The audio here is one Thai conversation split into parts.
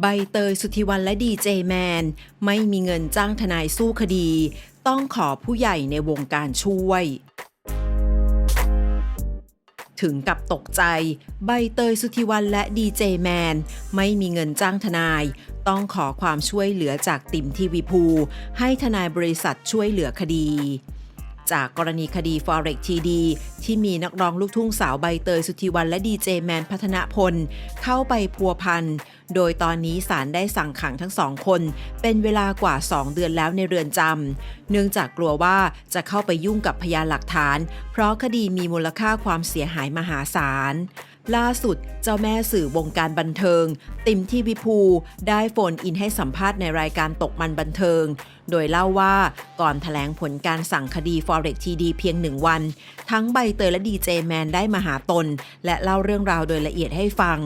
ใบเตยสุธิวันและดีเจแมน ไม่มีเงินจ้างทนายสู้คดี ต้องขอผู้ใหญ่ในวงการช่วย ถึงกับตกใจ ใบเตยสุธิวันและดีเจแมน ไม่มีเงินจ้างทนาย ต้องขอความช่วยเหลือจากติ่มทีวีภู ให้ทนายบริษัทช่วยเหลือคดี จากกรณีคดี Forex TD ที่มีนักร้องลูกทุ่งสาวใบเตยสุธีวันและดีเจแมนพัฒนพล เข้าไปพัวพัน โดยตอนนี้ศาลได้สั่งขังทั้งสองคน เป็นเวลากว่า 2 เดือนแล้วในเรือนจำ เนื่องจากกลัวว่าจะเข้าไปยุ่งกับพยานหลักฐาน เพราะคดีมีมูลค่าความเสียหายมหาศาล ล่าสุดเจ้าแม่สื่อวงการบันเทิง ติมทีวีภู ได้โฟนอินให้สัมภาษณ์ในรายการตกมันบันเทิง โดยเล่าว่าก่อนถแถลงผลการสั่งคดี Forex TD เพียงหนึ่งวัน ทั้งใบเตยและดีเจแมนได้มาหาตน และเล่าเรื่องราวโดยละเอียดให้ฟัง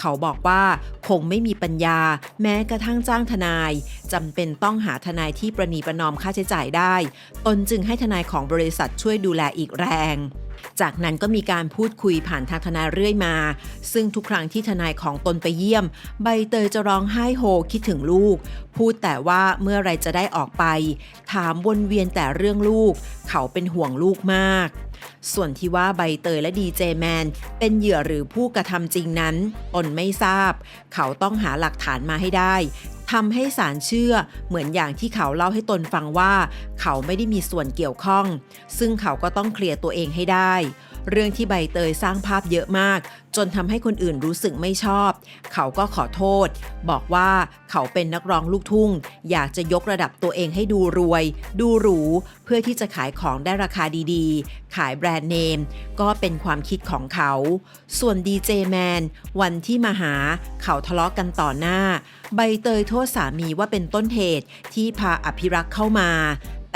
เขาบอกว่าคงไม่มีปัญญา แม้กระทั่งจ้างทนายจำเป็นต้องหาทนายที่ประนีประนอมค่าใช้จ่ายได้ ตนจึงให้ทนายของบริษัทช่วยดูแลอีกแรง จากนั้นก็มีการพูดคุยผ่านทางทนายเรื่อยมา ซึ่งทุกครั้งที่ทนายของตนไปเยี่ยม ใบเตยจะร้องไห้โฮคิดถึงลูก พูดแต่ว่าเมื่อไรจะได้ออกไป ถามวนเวียนแต่เรื่องลูก เขาเป็นห่วงลูกมาก ส่วนที่ว่าใบเตยและดีเจแมนเป็นเหยื่อหรือผู้กระทำจริงนั้น ตนไม่ทราบ เขาต้องหาหลักฐานมาให้ได้ ทำให้ศาลเชื่อเหมือนอย่างที่เขาเล่าให้ตนฟังว่า เขาไม่ได้มีส่วนเกี่ยวข้อง ซึ่งเขาก็ต้องเคลียร์ตัวเองให้ได้ เรื่องที่ใบเตยสร้างภาพเยอะมาก จนทำให้คนอื่นรู้สึกไม่ชอบ เขาก็ขอโทษ บอกว่าเขาเป็นนักร้องลูกทุ่ง อยากจะยกระดับตัวเองให้ดูรวย ดูหรู เพื่อที่จะขายของได้ราคาดีๆ ขายแบรนด์เนม ก็เป็นความคิดของเขา ส่วนดีเจแมนวันที่มาหา เขาทะเลาะกันต่อหน้า ใบเตยโทษสามีว่าเป็นต้นเหตุที่พาอภิรักษ์เข้ามา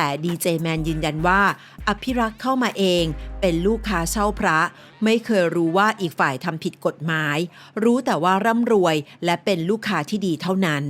แต่ดีเจแมนยืนยันว่า อภิรักษ์เข้ามาเอง เป็นลูกค้าเช่าพระ ไม่เคยรู้ว่าอีกฝ่ายทำผิดกฎหมาย รู้แต่ว่าร่ำรวยและเป็นลูกค้าที่ดีเท่านั้น